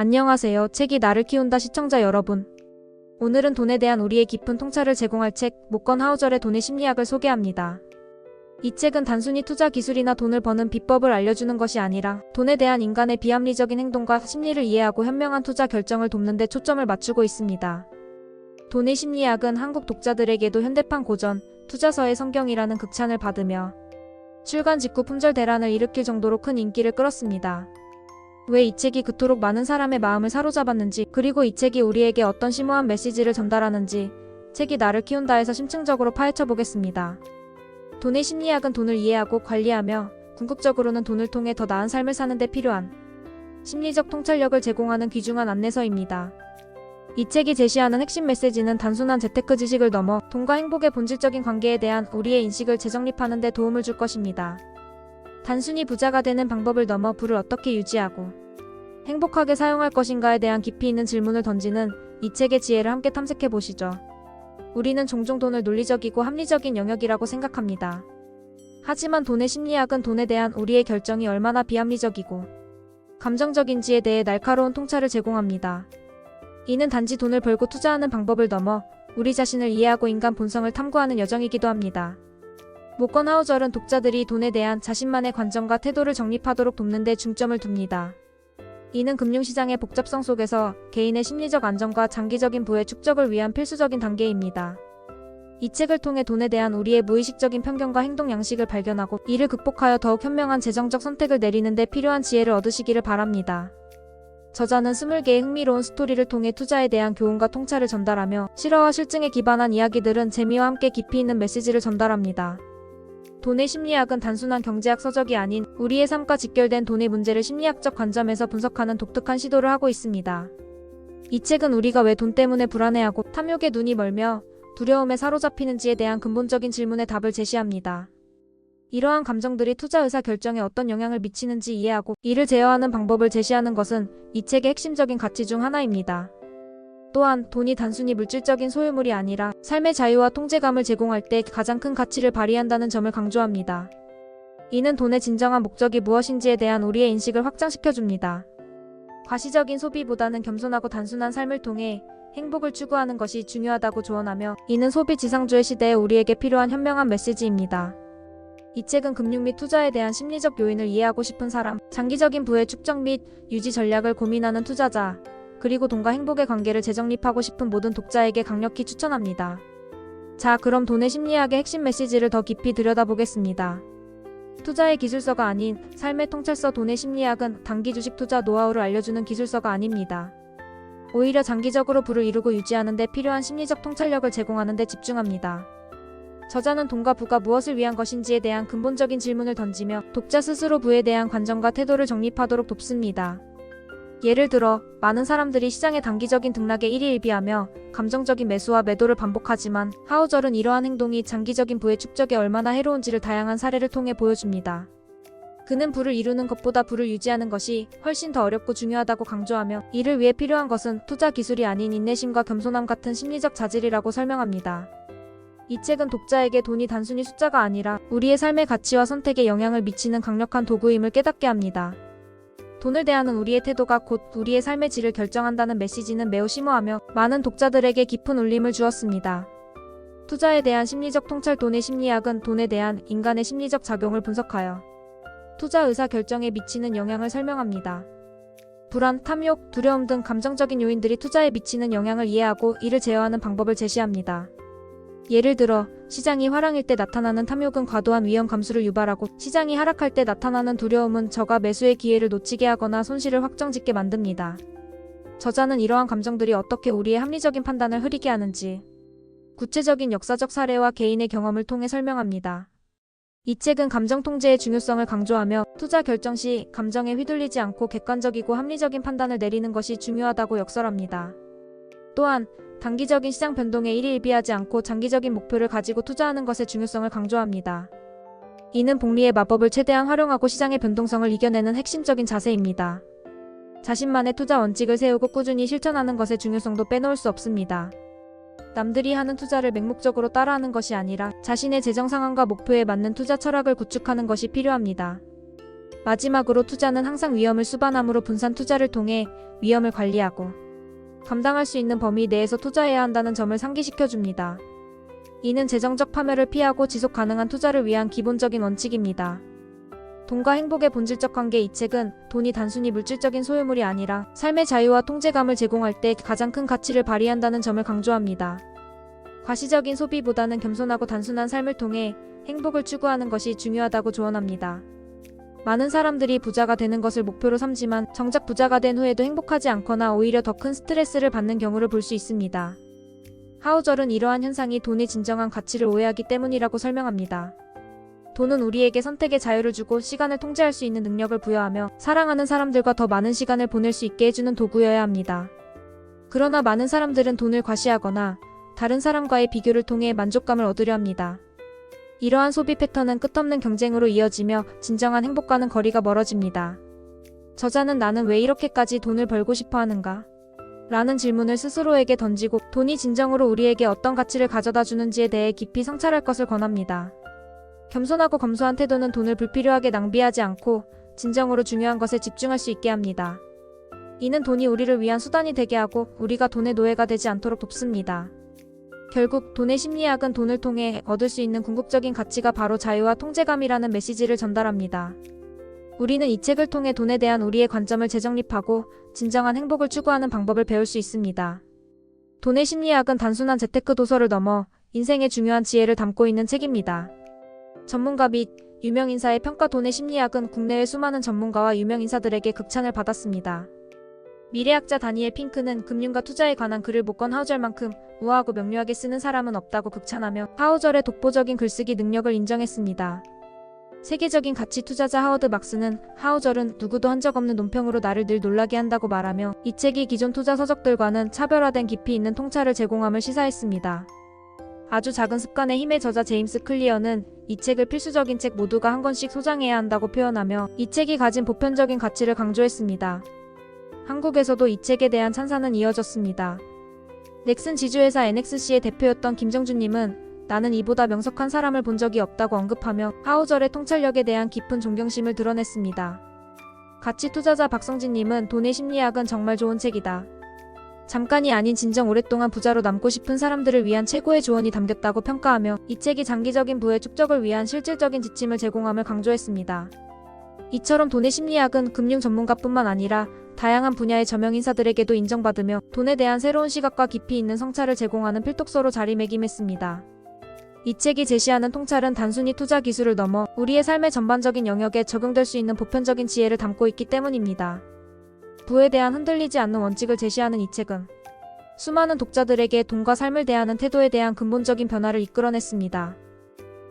안녕하세요. 책이 나를 키운다 시청자 여러분. 오늘은 돈에 대한 우리의 깊은 통찰을 제공할 책 목건 하우절의 돈의 심리학을 소개합니다. 이 책은 단순히 투자 기술이나 돈을 버는 비법을 알려주는 것이 아니라 돈에 대한 인간의 비합리적인 행동과 심리를 이해하고 현명한 투자 결정을 돕는 데 초점을 맞추고 있습니다. 돈의 심리학은 한국 독자들에게도 현대판 고전, 투자서의 성경이라는 극찬을 받으며 출간 직후 품절 대란을 일으킬 정도로 큰 인기를 끌었습니다. 왜 이 책이 그토록 많은 사람의 마음을 사로잡았는지, 그리고 이 책이 우리에게 어떤 심오한 메시지를 전달하는지, 책이 나를 키운다에서 심층적으로 파헤쳐 보겠습니다. 돈의 심리학은 돈을 이해하고 관리하며 궁극적으로는 돈을 통해 더 나은 삶을 사는 데 필요한 심리적 통찰력을 제공하는 귀중한 안내서입니다. 이 책이 제시하는 핵심 메시지는 단순한 재테크 지식을 넘어 돈과 행복의 본질적인 관계에 대한 우리의 인식을 재정립하는 데 도움을 줄 것입니다. 단순히 부자가 되는 방법을 넘어 부를 어떻게 유지하고 행복하게 사용할 것인가에 대한 깊이 있는 질문을 던지는 이 책의 지혜를 함께 탐색해 보시죠. 우리는 종종 돈을 논리적이고 합리적인 영역이라고 생각합니다. 하지만 돈의 심리학은 돈에 대한 우리의 결정이 얼마나 비합리적이고 감정적인지에 대해 날카로운 통찰을 제공합니다. 이는 단지 돈을 벌고 투자하는 방법을 넘어 우리 자신을 이해하고 인간 본성을 탐구하는 여정이기도 합니다. 모건 하우절은 독자들이 돈에 대한 자신만의 관점과 태도를 정립하도록 돕는 데 중점을 둡니다. 이는 금융시장의 복잡성 속에서 개인의 심리적 안정과 장기적인 부의 축적을 위한 필수적인 단계입니다. 이 책을 통해 돈에 대한 우리의 무의식적인 편견과 행동 양식을 발견하고 이를 극복하여 더욱 현명한 재정적 선택을 내리는 데 필요한 지혜를 얻으시기를 바랍니다. 저자는 20개의 흥미로운 스토리를 통해 투자에 대한 교훈과 통찰을 전달하며 실화와 실증에 기반한 이야기들은 재미와 함께 깊이 있는 메시지를 전달합니다. 돈의 심리학은 단순한 경제학 서적이 아닌 우리의 삶과 직결된 돈의 문제를 심리학적 관점에서 분석하는 독특한 시도를 하고 있습니다. 이 책은 우리가 왜 돈 때문에 불안해하고 탐욕에 눈이 멀며 두려움에 사로잡히는지에 대한 근본적인 질문에 답을 제시합니다. 이러한 감정들이 투자 의사 결정에 어떤 영향을 미치는지 이해하고 이를 제어하는 방법을 제시하는 것은 이 책의 핵심적인 가치 중 하나입니다. 또한 돈이 단순히 물질적인 소유물이 아니라 삶의 자유와 통제감을 제공할 때 가장 큰 가치를 발휘한다는 점을 강조합니다. 이는 돈의 진정한 목적이 무엇인지에 대한 우리의 인식을 확장시켜 줍니다. 과시적인 소비보다는 겸손하고 단순한 삶을 통해 행복을 추구하는 것이 중요하다고 조언하며 이는 소비 지상주의 시대에 우리에게 필요한 현명한 메시지입니다. 이 책은 금융 및 투자에 대한 심리적 요인을 이해하고 싶은 사람, 장기적인 부의 축적 및 유지 전략을 고민하는 투자자, 그리고 돈과 행복의 관계를 재정립하고 싶은 모든 독자에게 강력히 추천합니다. 자, 그럼 돈의 심리학의 핵심 메시지를 더 깊이 들여다보겠습니다. 투자의 기술서가 아닌 삶의 통찰서 돈의 심리학은 단기 주식 투자 노하우를 알려주는 기술서가 아닙니다. 오히려 장기적으로 부를 이루고 유지하는 데 필요한 심리적 통찰력을 제공하는 데 집중합니다. 저자는 돈과 부가 무엇을 위한 것인지에 대한 근본적인 질문을 던지며 독자 스스로 부에 대한 관점과 태도를 정립하도록 돕습니다. 예를 들어 많은 사람들이 시장의 단기적인 등락에 일희일비하며 감정적인 매수와 매도를 반복하지만 하우절은 이러한 행동이 장기적인 부의 축적에 얼마나 해로운지를 다양한 사례를 통해 보여줍니다. 그는 부를 이루는 것보다 부를 유지하는 것이 훨씬 더 어렵고 중요하다고 강조하며 이를 위해 필요한 것은 투자 기술이 아닌 인내심과 겸손함 같은 심리적 자질이라고 설명합니다. 이 책은 독자에게 돈이 단순히 숫자가 아니라 우리의 삶의 가치와 선택에 영향을 미치는 강력한 도구임을 깨닫게 합니다. 돈을 대하는 우리의 태도가 곧 우리의 삶의 질을 결정한다는 메시지는 매우 심오하며 많은 독자들에게 깊은 울림을 주었습니다. 투자에 대한 심리적 통찰 돈의 심리학은 돈에 대한 인간의 심리적 작용을 분석하여 투자 의사 결정에 미치는 영향을 설명합니다. 불안, 탐욕, 두려움 등 감정적인 요인들이 투자에 미치는 영향을 이해하고 이를 제어하는 방법을 제시합니다. 예를 들어 시장이 화랑일 때 나타나는 탐욕은 과도한 위험 감수를 유발하고 시장이 하락할 때 나타나는 두려움은 저가 매수의 기회를 놓치게 하거나 손실을 확정짓게 만듭니다. 저자는 이러한 감정들이 어떻게 우리의 합리적인 판단을 흐리게 하는지 구체적인 역사적 사례와 개인의 경험을 통해 설명합니다. 이 책은 감정 통제의 중요성을 강조하며 투자 결정 시 감정에 휘둘리지 않고 객관적이고 합리적인 판단을 내리는 것이 중요하다고 역설합니다. 또한 단기적인 시장 변동에 일희일비하지 않고 장기적인 목표를 가지고 투자하는 것의 중요성을 강조합니다. 이는 복리의 마법을 최대한 활용하고 시장의 변동성을 이겨내는 핵심적인 자세입니다. 자신만의 투자 원칙을 세우고 꾸준히 실천하는 것의 중요성도 빼놓을 수 없습니다. 남들이 하는 투자를 맹목적으로 따라하는 것이 아니라 자신의 재정 상황과 목표에 맞는 투자 철학을 구축하는 것이 필요합니다. 마지막으로 투자는 항상 위험을 수반함으로 분산 투자를 통해 위험을 관리하고 감당할 수 있는 범위 내에서 투자해야 한다는 점을 상기시켜 줍니다. 이는 재정적 파멸을 피하고 지속 가능한 투자를 위한 기본적인 원칙입니다. 돈과 행복의 본질적 관계 이 책은 돈이 단순히 물질적인 소유물이 아니라 삶의 자유와 통제감을 제공할 때 가장 큰 가치를 발휘한다는 점을 강조합니다. 과시적인 소비보다는 겸손하고 단순한 삶을 통해 행복을 추구하는 것이 중요하다고 조언합니다. 많은 사람들이 부자가 되는 것을 목표로 삼지만 정작 부자가 된 후에도 행복하지 않거나 오히려 더 큰 스트레스를 받는 경우를 볼 수 있습니다. 하우절은 이러한 현상이 돈의 진정한 가치를 오해하기 때문이라고 설명합니다. 돈은 우리에게 선택의 자유를 주고 시간을 통제할 수 있는 능력을 부여하며 사랑하는 사람들과 더 많은 시간을 보낼 수 있게 해주는 도구여야 합니다. 그러나 많은 사람들은 돈을 과시하거나 다른 사람과의 비교를 통해 만족감을 얻으려 합니다. 이러한 소비 패턴은 끝없는 경쟁으로 이어지며 진정한 행복과는 거리가 멀어집니다. 저자는 나는 왜 이렇게까지 돈을 벌고 싶어 하는가? 라는 질문을 스스로에게 던지고 돈이 진정으로 우리에게 어떤 가치를 가져다 주는지에 대해 깊이 성찰할 것을 권합니다. 겸손하고 검소한 태도는 돈을 불필요하게 낭비하지 않고 진정으로 중요한 것에 집중할 수 있게 합니다. 이는 돈이 우리를 위한 수단이 되게 하고 우리가 돈의 노예가 되지 않도록 돕습니다. 결국 돈의 심리학은 돈을 통해 얻을 수 있는 궁극적인 가치가 바로 자유와 통제감이라는 메시지를 전달합니다. 우리는 이 책을 통해 돈에 대한 우리의 관점을 재정립하고 진정한 행복을 추구하는 방법을 배울 수 있습니다. 돈의 심리학은 단순한 재테크 도서를 넘어 인생의 중요한 지혜를 담고 있는 책입니다. 전문가 및 유명 인사의 평가 돈의 심리학은 국내외 수많은 전문가와 유명 인사들에게 극찬을 받았습니다. 미래학자 다니엘 핑크는 금융과 투자에 관한 글을 못건 하우절만큼 우아하고 명료하게 쓰는 사람은 없다고 극찬하며 하우절의 독보적인 글쓰기 능력을 인정했습니다. 세계적인 가치 투자자 하워드 막스는 하우절은 누구도 한 적 없는 논평으로 나를 늘 놀라게 한다고 말하며 이 책이 기존 투자 서적들과는 차별화된 깊이 있는 통찰을 제공함을 시사했습니다. 아주 작은 습관의 힘의 저자 제임스 클리어는 이 책을 필수적인 책 모두가 한 권씩 소장해야 한다고 표현하며 이 책이 가진 보편적인 가치를 강조했습니다. 한국에서도 이 책에 대한 찬사는 이어졌습니다. 넥슨 지주회사 NXC의 대표였던 김정준님은 나는 이보다 명석한 사람을 본 적이 없다고 언급하며 하우절의 통찰력에 대한 깊은 존경심을 드러냈습니다. 가치 투자자 박성진님은 돈의 심리학은 정말 좋은 책이다. 잠깐이 아닌 진정 오랫동안 부자로 남고 싶은 사람들을 위한 최고의 조언이 담겼다고 평가하며 이 책이 장기적인 부의 축적을 위한 실질적인 지침을 제공함을 강조했습니다. 이처럼 돈의 심리학은 금융 전문가뿐만 아니라 다양한 분야의 저명 인사들에게도 인정받으며 돈에 대한 새로운 시각과 깊이 있는 성찰을 제공하는 필독서로 자리매김했습니다. 이 책이 제시하는 통찰은 단순히 투자 기술을 넘어 우리의 삶의 전반적인 영역에 적용될 수 있는 보편적인 지혜를 담고 있기 때문입니다. 부에 대한 흔들리지 않는 원칙을 제시하는 이 책은 수많은 독자들에게 돈과 삶을 대하는 태도에 대한 근본적인 변화를 이끌어냈습니다.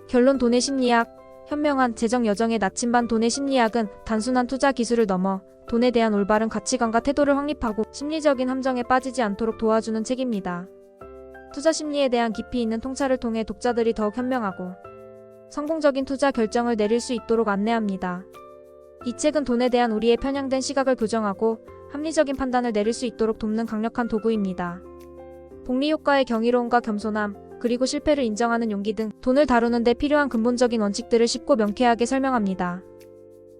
결론 돈의 심리학, 현명한 재정 여정의 나침반 돈의 심리학은 단순한 투자 기술을 넘어 돈에 대한 올바른 가치관과 태도를 확립하고 심리적인 함정에 빠지지 않도록 도와주는 책입니다. 투자 심리에 대한 깊이 있는 통찰을 통해 독자들이 더욱 현명하고 성공적인 투자 결정을 내릴 수 있도록 안내합니다. 이 책은 돈에 대한 우리의 편향된 시각을 교정하고 합리적인 판단을 내릴 수 있도록 돕는 강력한 도구입니다. 복리 효과의 경이로움과 겸손함, 그리고 실패를 인정하는 용기 등 돈을 다루는 데 필요한 근본적인 원칙들을 쉽고 명쾌하게 설명합니다.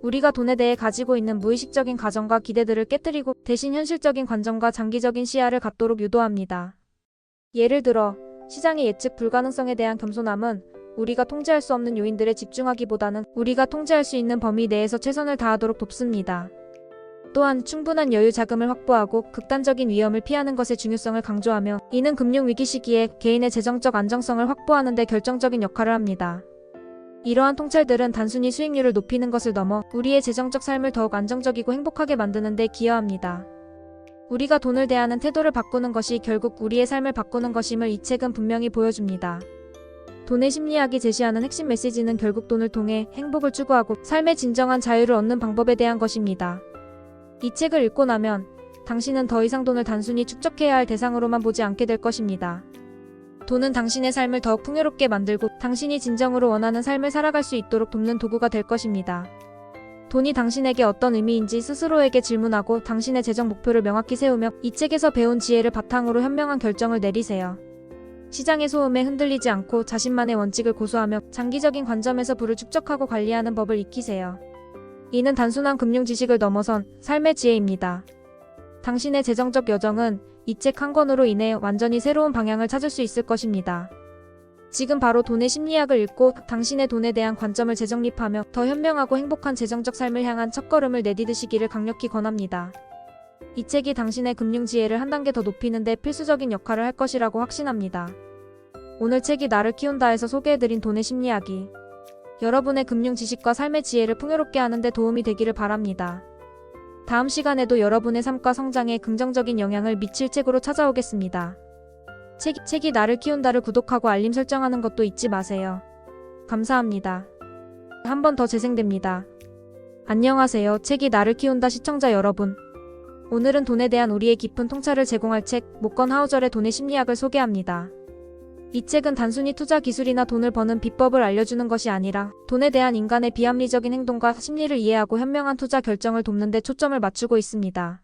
우리가 돈에 대해 가지고 있는 무의식적인 가정과 기대들을 깨뜨리고 대신 현실적인 관점과 장기적인 시야를 갖도록 유도합니다. 예를 들어 시장의 예측 불가능성에 대한 겸손함은 우리가 통제할 수 없는 요인들에 집중하기보다는 우리가 통제할 수 있는 범위 내에서 최선을 다하도록 돕습니다. 또한 충분한 여유 자금을 확보하고 극단적인 위험을 피하는 것의 중요성을 강조하며 이는 금융 위기 시기에 개인의 재정적 안정성을 확보하는 데 결정적인 역할을 합니다. 이러한 통찰들은 단순히 수익률을 높이는 것을 넘어 우리의 재정적 삶을 더욱 안정적이고 행복하게 만드는 데 기여합니다. 우리가 돈을 대하는 태도를 바꾸는 것이 결국 우리의 삶을 바꾸는 것임을 이 책은 분명히 보여줍니다. 돈의 심리학이 제시하는 핵심 메시지는 결국 돈을 통해 행복을 추구하고 삶의 진정한 자유를 얻는 방법에 대한 것입니다. 이 책을 읽고 나면 당신은 더 이상 돈을 단순히 축적해야 할 대상으로만 보지 않게 될 것입니다. 돈은 당신의 삶을 더욱 풍요롭게 만들고 당신이 진정으로 원하는 삶을 살아갈 수 있도록 돕는 도구가 될 것입니다. 돈이 당신에게 어떤 의미인지 스스로에게 질문하고 당신의 재정 목표를 명확히 세우며 이 책에서 배운 지혜를 바탕으로 현명한 결정을 내리세요. 시장의 소음에 흔들리지 않고 자신만의 원칙을 고수하며 장기적인 관점에서 부를 축적하고 관리하는 법을 익히세요. 이는 단순한 금융 지식을 넘어선 삶의 지혜입니다. 당신의 재정적 여정은 이 책 한 권으로 인해 완전히 새로운 방향을 찾을 수 있을 것입니다. 지금 바로 돈의 심리학을 읽고 당신의 돈에 대한 관점을 재정립하며 더 현명하고 행복한 재정적 삶을 향한 첫걸음을 내디드시기를 강력히 권합니다. 이 책이 당신의 금융 지혜를 한 단계 더 높이는 데 필수적인 역할을 할 것이라고 확신합니다. 오늘 책이 나를 키운다에서 소개해드린 돈의 심리학이 여러분의 금융 지식과 삶의 지혜를 풍요롭게 하는 데 도움이 되기를 바랍니다. 다음 시간에도 여러분의 삶과 성장에 긍정적인 영향을 미칠 책으로 찾아오겠습니다. 책, 책이 나를 키운다를 구독하고 알림 설정하는 것도 잊지 마세요. 감사합니다. 한 번 더 재생됩니다. 안녕하세요. 책이 나를 키운다 시청자 여러분. 오늘은 돈에 대한 우리의 깊은 통찰을 제공할 책 목건 하우절의 돈의 심리학을 소개합니다. 이 책은 단순히 투자 기술이나 돈을 버는 비법을 알려주는 것이 아니라 돈에 대한 인간의 비합리적인 행동과 심리를 이해하고 현명한 투자 결정을 돕는 데 초점을 맞추고 있습니다.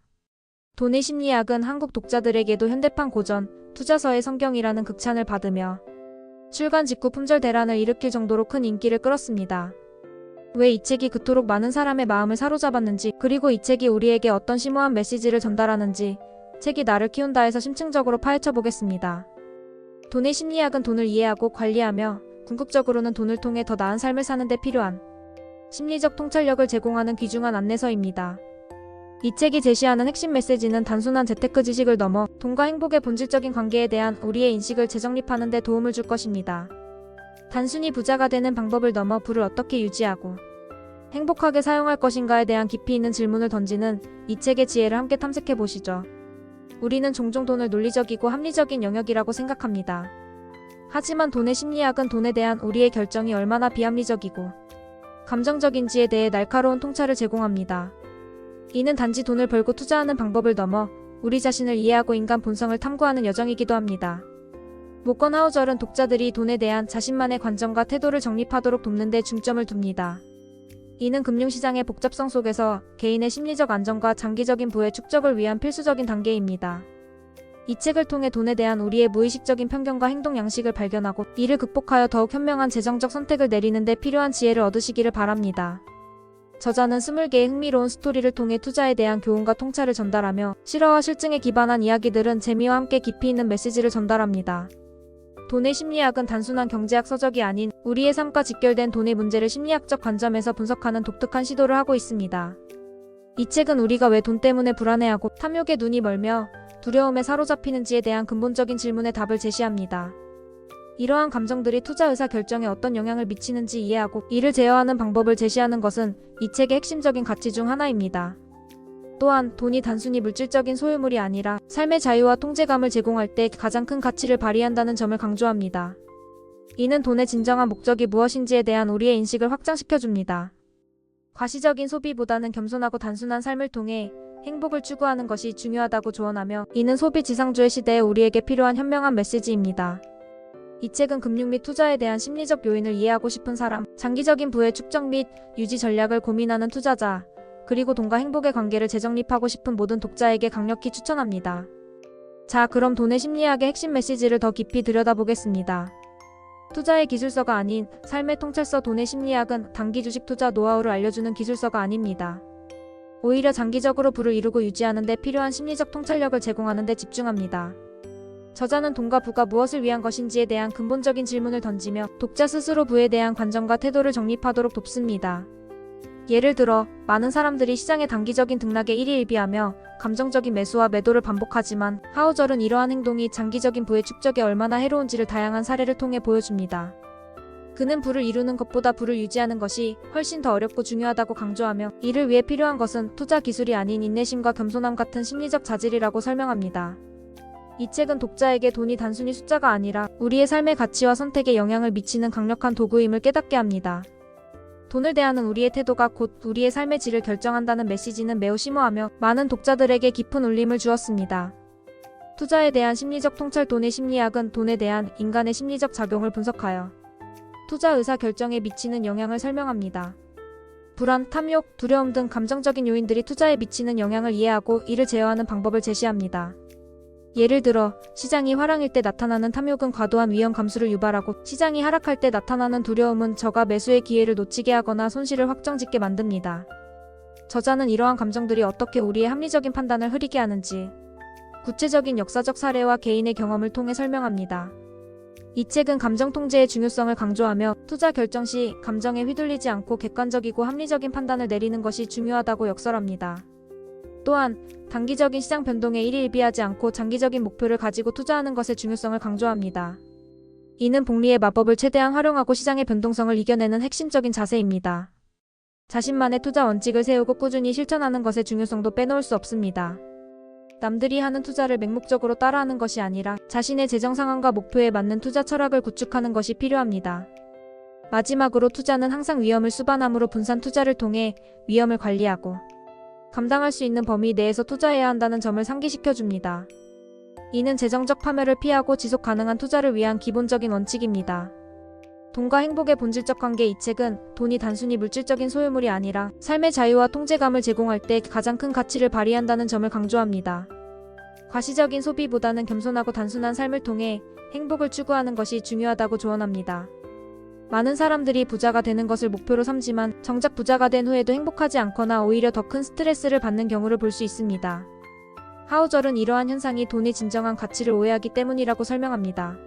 돈의 심리학은 한국 독자들에게도 현대판 고전, 투자서의 성경이라는 극찬을 받으며 출간 직후 품절 대란을 일으킬 정도로 큰 인기를 끌었습니다. 왜 이 책이 그토록 많은 사람의 마음을 사로잡았는지, 그리고 이 책이 우리에게 어떤 심오한 메시지를 전달하는지, 책이 나를 키운다에서 심층적으로 파헤쳐 보겠습니다. 돈의 심리학은 돈을 이해하고 관리하며 궁극적으로는 돈을 통해 더 나은 삶을 사는 데 필요한 심리적 통찰력을 제공하는 귀중한 안내서입니다. 이 책이 제시하는 핵심 메시지는 단순한 재테크 지식을 넘어 돈과 행복의 본질적인 관계에 대한 우리의 인식을 재정립하는 데 도움을 줄 것입니다. 단순히 부자가 되는 방법을 넘어 부를 어떻게 유지하고 행복하게 사용할 것인가에 대한 깊이 있는 질문을 던지는 이 책의 지혜를 함께 탐색해 보시죠. 우리는 종종 돈을 논리적이고 합리적인 영역이라고 생각합니다. 하지만 돈의 심리학은 돈에 대한 우리의 결정이 얼마나 비합리적이고 감정적인지에 대해 날카로운 통찰을 제공합니다. 이는 단지 돈을 벌고 투자하는 방법을 넘어 우리 자신을 이해하고 인간 본성을 탐구하는 여정이기도 합니다. 모건 하우절은 독자들이 돈에 대한 자신만의 관점과 태도를 정립하도록 돕는 데 중점을 둡니다. 이는 금융시장의 복잡성 속에서 개인의 심리적 안정과 장기적인 부의 축적을 위한 필수적인 단계입니다. 이 책을 통해 돈에 대한 우리의 무의식적인 편견과 행동 양식을 발견하고 이를 극복하여 더욱 현명한 재정적 선택을 내리는 데 필요한 지혜를 얻으시기를 바랍니다. 저자는 20개의 흥미로운 스토리를 통해 투자에 대한 교훈과 통찰을 전달하며 실화와 실증에 기반한 이야기들은 재미와 함께 깊이 있는 메시지를 전달합니다. 돈의 심리학은 단순한 경제학 서적이 아닌 우리의 삶과 직결된 돈의 문제를 심리학적 관점에서 분석하는 독특한 시도를 하고 있습니다. 이 책은 우리가 왜 돈 때문에 불안해하고 탐욕에 눈이 멀며 두려움에 사로잡히는지에 대한 근본적인 질문에 답을 제시합니다. 이러한 감정들이 투자 의사 결정에 어떤 영향을 미치는지 이해하고 이를 제어하는 방법을 제시하는 것은 이 책의 핵심적인 가치 중 하나입니다. 또한 돈이 단순히 물질적인 소유물이 아니라 삶의 자유와 통제감을 제공할 때 가장 큰 가치를 발휘한다는 점을 강조합니다. 이는 돈의 진정한 목적이 무엇인지에 대한 우리의 인식을 확장시켜 줍니다. 과시적인 소비보다는 겸손하고 단순한 삶을 통해 행복을 추구하는 것이 중요하다고 조언하며 이는 소비 지상주의 시대에 우리에게 필요한 현명한 메시지입니다. 이 책은 금융 및 투자에 대한 심리적 요인을 이해하고 싶은 사람, 장기적인 부의 축적 및 유지 전략을 고민하는 투자자, 그리고 돈과 행복의 관계를 재정립하고 싶은 모든 독자에게 강력히 추천합니다. 자, 그럼 돈의 심리학의 핵심 메시지를 더 깊이 들여다보겠습니다. 투자의 기술서가 아닌 삶의 통찰서 돈의 심리학은 단기 주식 투자 노하우를 알려주는 기술서가 아닙니다. 오히려 장기적으로 부를 이루고 유지하는 데 필요한 심리적 통찰력을 제공하는 데 집중합니다. 저자는 돈과 부가 무엇을 위한 것인지에 대한 근본적인 질문을 던지며 독자 스스로 부에 대한 관점과 태도를 정립하도록 돕습니다. 예를 들어 많은 사람들이 시장의 단기적인 등락에 일희일비하며 감정적인 매수와 매도를 반복하지만 하우절은 이러한 행동이 장기적인 부의 축적에 얼마나 해로운지를 다양한 사례를 통해 보여줍니다. 그는 부를 이루는 것보다 부를 유지하는 것이 훨씬 더 어렵고 중요하다고 강조하며 이를 위해 필요한 것은 투자 기술이 아닌 인내심과 겸손함 같은 심리적 자질이라고 설명합니다. 이 책은 독자에게 돈이 단순히 숫자가 아니라 우리의 삶의 가치와 선택에 영향을 미치는 강력한 도구임을 깨닫게 합니다. 돈을 대하는 우리의 태도가 곧 우리의 삶의 질을 결정한다는 메시지는 매우 심오하며 많은 독자들에게 깊은 울림을 주었습니다. 투자에 대한 심리적 통찰 돈의 심리학은 돈에 대한 인간의 심리적 작용을 분석하여 투자 의사 결정에 미치는 영향을 설명합니다. 불안, 탐욕, 두려움 등 감정적인 요인들이 투자에 미치는 영향을 이해하고 이를 제어하는 방법을 제시합니다. 예를 들어 시장이 화랑일 때 나타나는 탐욕은 과도한 위험 감수를 유발하고 시장이 하락할 때 나타나는 두려움은 저가 매수의 기회를 놓치게 하거나 손실을 확정짓게 만듭니다. 저자는 이러한 감정들이 어떻게 우리의 합리적인 판단을 흐리게 하는지 구체적인 역사적 사례와 개인의 경험을 통해 설명합니다. 이 책은 감정 통제의 중요성을 강조하며 투자 결정 시 감정에 휘둘리지 않고 객관적이고 합리적인 판단을 내리는 것이 중요하다고 역설합니다. 또한 단기적인 시장 변동에 일희일비하지 않고 장기적인 목표를 가지고 투자하는 것의 중요성을 강조합니다. 이는 복리의 마법을 최대한 활용하고 시장의 변동성을 이겨내는 핵심적인 자세입니다. 자신만의 투자 원칙을 세우고 꾸준히 실천하는 것의 중요성도 빼놓을 수 없습니다. 남들이 하는 투자를 맹목적으로 따라하는 것이 아니라 자신의 재정 상황과 목표에 맞는 투자 철학을 구축하는 것이 필요합니다. 마지막으로 투자는 항상 위험을 수반함으로 분산 투자를 통해 위험을 관리하고 감당할 수 있는 범위 내에서 투자해야 한다는 점을 상기시켜 줍니다. 이는 재정적 파멸을 피하고 지속 가능한 투자를 위한 기본적인 원칙입니다. 돈과 행복의 본질적 관계 이 책은 돈이 단순히 물질적인 소유물이 아니라 삶의 자유와 통제감을 제공할 때 가장 큰 가치를 발휘한다는 점을 강조합니다. 과시적인 소비보다는 겸손하고 단순한 삶을 통해 행복을 추구하는 것이 중요하다고 조언합니다. 많은 사람들이 부자가 되는 것을 목표로 삼지만 정작 부자가 된 후에도 행복하지 않거나 오히려 더 큰 스트레스를 받는 경우를 볼 수 있습니다. 하우절은 이러한 현상이 돈의 진정한 가치를 오해하기 때문이라고 설명합니다.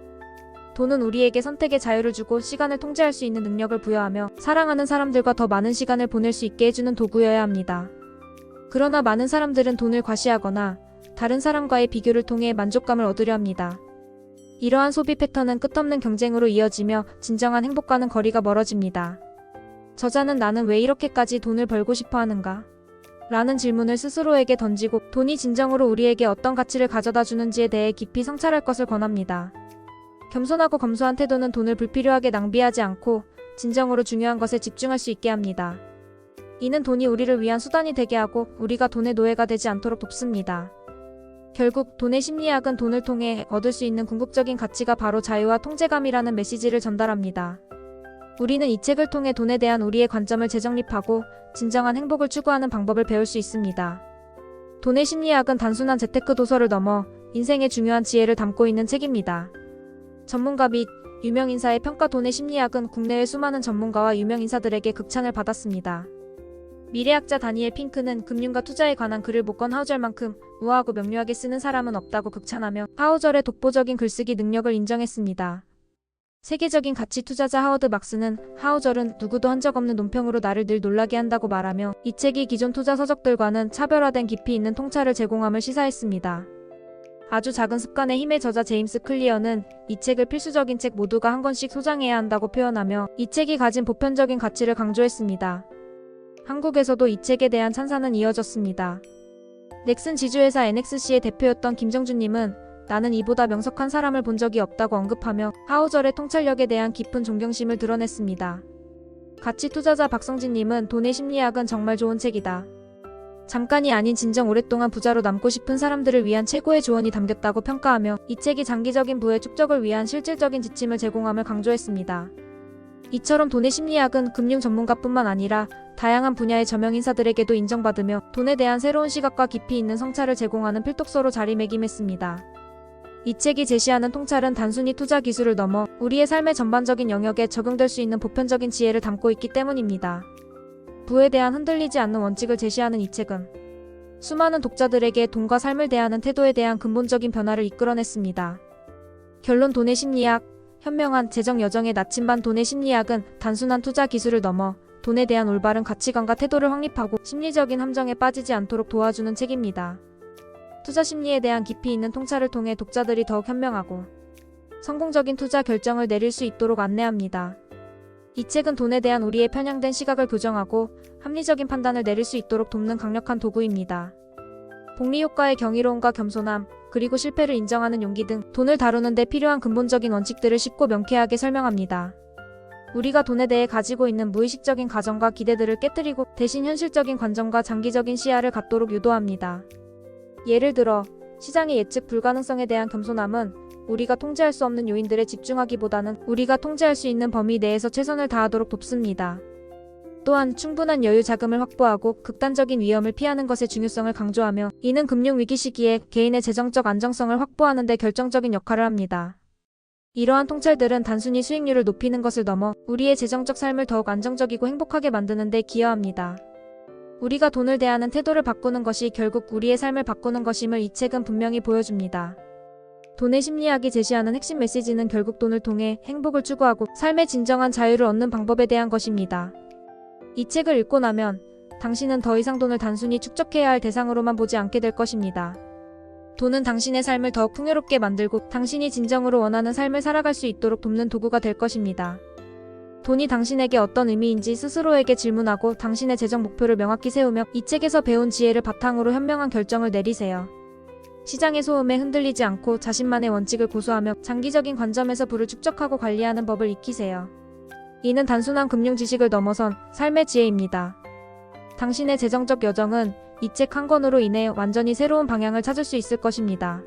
돈은 우리에게 선택의 자유를 주고 시간을 통제할 수 있는 능력을 부여하며 사랑하는 사람들과 더 많은 시간을 보낼 수 있게 해주는 도구여야 합니다. 그러나 많은 사람들은 돈을 과시하거나 다른 사람과의 비교를 통해 만족감을 얻으려 합니다. 이러한 소비 패턴은 끝없는 경쟁으로 이어지며 진정한 행복과는 거리가 멀어집니다. 저자는 나는 왜 이렇게까지 돈을 벌고 싶어 하는가? 라는 질문을 스스로에게 던지고 돈이 진정으로 우리에게 어떤 가치를 가져다 주는지에 대해 깊이 성찰할 것을 권합니다. 겸손하고 검소한 태도는 돈을 불필요하게 낭비하지 않고 진정으로 중요한 것에 집중할 수 있게 합니다. 이는 돈이 우리를 위한 수단이 되게 하고 우리가 돈의 노예가 되지 않도록 돕습니다. 결국 돈의 심리학은 돈을 통해 얻을 수 있는 궁극적인 가치가 바로 자유와 통제감이라는 메시지를 전달합니다. 우리는 이 책을 통해 돈에 대한 우리의 관점을 재정립하고 진정한 행복을 추구하는 방법을 배울 수 있습니다. 돈의 심리학은 단순한 재테크 도서를 넘어 인생의 중요한 지혜를 담고 있는 책입니다. 전문가 및 유명 인사의 평가 돈의 심리학은 국내의 수많은 전문가와 유명 인사들에게 극찬을 받았습니다. 미래학자 다니엘 핑크는 금융과 투자에 관한 글을 못건 하우절만큼 우아하고 명료하게 쓰는 사람은 없다고 극찬하며 하우절의 독보적인 글쓰기 능력을 인정했습니다. 세계적인 가치 투자자 하워드 막스는 하우절은 누구도 한 적 없는 논평으로 나를 늘 놀라게 한다고 말하며 이 책이 기존 투자 서적들과는 차별화된 깊이 있는 통찰을 제공함을 시사했습니다. 아주 작은 습관의 힘의 저자 제임스 클리어는 이 책을 필수적인 책 모두가 한 권씩 소장해야 한다고 표현하며 이 책이 가진 보편적인 가치를 강조했습니다. 한국에서도 이 책에 대한 찬사는 이어졌습니다. 넥슨 지주회사 NXC의 대표였던 김정준님은 나는 이보다 명석한 사람을 본 적이 없다고 언급하며 하우절의 통찰력에 대한 깊은 존경심을 드러냈습니다. 가치 투자자 박성진님은 돈의 심리학은 정말 좋은 책이다. 잠깐이 아닌 진정 오랫동안 부자로 남고 싶은 사람들을 위한 최고의 조언이 담겼다고 평가하며 이 책이 장기적인 부의 축적을 위한 실질적인 지침을 제공함을 강조했습니다. 이처럼 돈의 심리학은 금융 전문가뿐만 아니라 다양한 분야의 저명 인사들에게도 인정받으며 돈에 대한 새로운 시각과 깊이 있는 성찰을 제공하는 필독서로 자리매김했습니다. 이 책이 제시하는 통찰은 단순히 투자 기술을 넘어 우리의 삶의 전반적인 영역에 적용될 수 있는 보편적인 지혜를 담고 있기 때문입니다. 부에 대한 흔들리지 않는 원칙을 제시하는 이 책은 수많은 독자들에게 돈과 삶을 대하는 태도에 대한 근본적인 변화를 이끌어냈습니다. 결론 돈의 심리학, 현명한 재정 여정의 나침반 돈의 심리학은 단순한 투자 기술을 넘어 돈에 대한 올바른 가치관과 태도를 확립하고 심리적인 함정에 빠지지 않도록 도와주는 책입니다. 투자 심리에 대한 깊이 있는 통찰을 통해 독자들이 더욱 현명하고 성공적인 투자 결정을 내릴 수 있도록 안내합니다. 이 책은 돈에 대한 우리의 편향된 시각을 교정하고 합리적인 판단을 내릴 수 있도록 돕는 강력한 도구입니다. 복리 효과의 경이로움과 겸손함, 그리고 실패를 인정하는 용기 등 돈을 다루는데 필요한 근본적인 원칙들을 쉽고 명쾌하게 설명합니다. 우리가 돈에 대해 가지고 있는 무의식적인 가정과 기대들을 깨뜨리고 대신 현실적인 관점과 장기적인 시야를 갖도록 유도합니다. 예를 들어, 시장의 예측 불가능성에 대한 겸손함은 우리가 통제할 수 없는 요인들에 집중하기보다는 우리가 통제할 수 있는 범위 내에서 최선을 다하도록 돕습니다. 또한 충분한 여유 자금을 확보하고 극단적인 위험을 피하는 것의 중요성을 강조하며 이는 금융 위기 시기에 개인의 재정적 안정성을 확보하는 데 결정적인 역할을 합니다. 이러한 통찰들은 단순히 수익률을 높이는 것을 넘어 우리의 재정적 삶을 더욱 안정적이고 행복하게 만드는 데 기여합니다. 우리가 돈을 대하는 태도를 바꾸는 것이 결국 우리의 삶을 바꾸는 것임을 이 책은 분명히 보여줍니다. 돈의 심리학이 제시하는 핵심 메시지는 결국 돈을 통해 행복을 추구하고 삶의 진정한 자유를 얻는 방법에 대한 것입니다. 이 책을 읽고 나면 당신은 더 이상 돈을 단순히 축적해야 할 대상으로만 보지 않게 될 것입니다. 돈은 당신의 삶을 더욱 풍요롭게 만들고 당신이 진정으로 원하는 삶을 살아갈 수 있도록 돕는 도구가 될 것입니다. 돈이 당신에게 어떤 의미인지 스스로에게 질문하고 당신의 재정 목표를 명확히 세우며 이 책에서 배운 지혜를 바탕으로 현명한 결정을 내리세요. 시장의 소음에 흔들리지 않고 자신만의 원칙을 고수하며 장기적인 관점에서 부를 축적하고 관리하는 법을 익히세요. 이는 단순한 금융 지식을 넘어선 삶의 지혜입니다. 당신의 재정적 여정은 이 책 한 권으로 인해 완전히 새로운 방향을 찾을 수 있을 것입니다.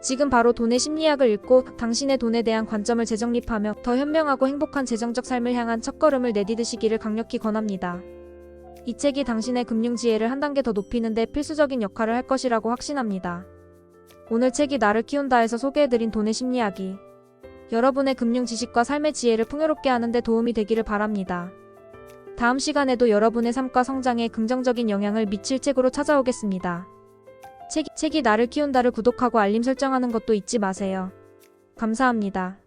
지금 바로 돈의 심리학을 읽고 당신의 돈에 대한 관점을 재정립하며 더 현명하고 행복한 재정적 삶을 향한 첫걸음을 내디드시기를 강력히 권합니다. 이 책이 당신의 금융 지혜를 한 단계 더 높이는데 필수적인 역할을 할 것이라고 확신합니다. 오늘 책이 나를 키운다에서 소개해드린 돈의 심리학이 여러분의 금융 지식과 삶의 지혜를 풍요롭게 하는데 도움이 되기를 바랍니다. 다음 시간에도 여러분의 삶과 성장에 긍정적인 영향을 미칠 책으로 찾아오겠습니다. 책, 책이 나를 키운다를 구독하고 알림 설정하는 것도 잊지 마세요. 감사합니다.